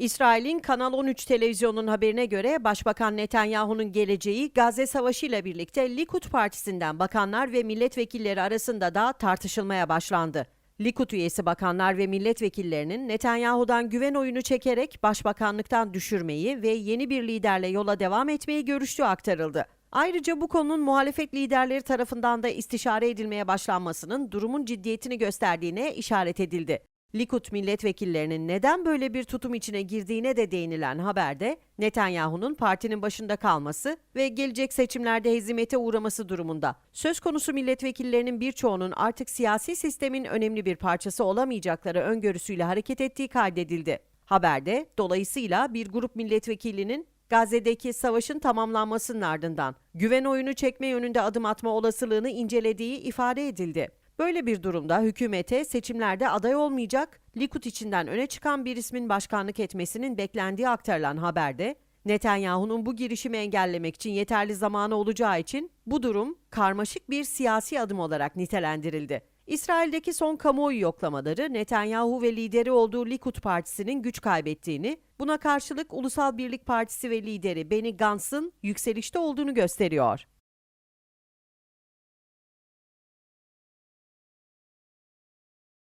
İsrail'in Kanal 13 televizyonunun haberine göre Başbakan Netanyahu'nun geleceği Gazze Savaşı ile birlikte Likud Partisi'nden bakanlar ve milletvekilleri arasında da tartışılmaya başlandı. Likud üyesi bakanlar ve milletvekillerinin Netanyahu'dan güven oyunu çekerek başbakanlıktan düşürmeyi ve yeni bir liderle yola devam etmeyi görüştüğü aktarıldı. Ayrıca bu konunun muhalefet liderleri tarafından da istişare edilmeye başlanmasının durumun ciddiyetini gösterdiğine işaret edildi. Likud milletvekillerinin neden böyle bir tutum içine girdiğine de değinilen haberde Netanyahu'nun partinin başında kalması ve gelecek seçimlerde hezimete uğraması durumunda söz konusu milletvekillerinin birçoğunun artık siyasi sistemin önemli bir parçası olamayacakları öngörüsüyle hareket ettiği kaydedildi. Haberde dolayısıyla bir grup milletvekilinin Gazze'deki savaşın tamamlanmasının ardından güven oyunu çekme yönünde adım atma olasılığını incelediği ifade edildi. Böyle bir durumda hükümete seçimlerde aday olmayacak, Likud içinden öne çıkan bir ismin başkanlık etmesinin beklendiği aktarılan haberde, Netanyahu'nun bu girişimi engellemek için yeterli zamanı olacağı için bu durum karmaşık bir siyasi adım olarak nitelendirildi. İsrail'deki son kamuoyu yoklamaları Netanyahu ve lideri olduğu Likud Partisi'nin güç kaybettiğini, buna karşılık Ulusal Birlik Partisi ve lideri Benny Gantz'ın yükselişte olduğunu gösteriyor.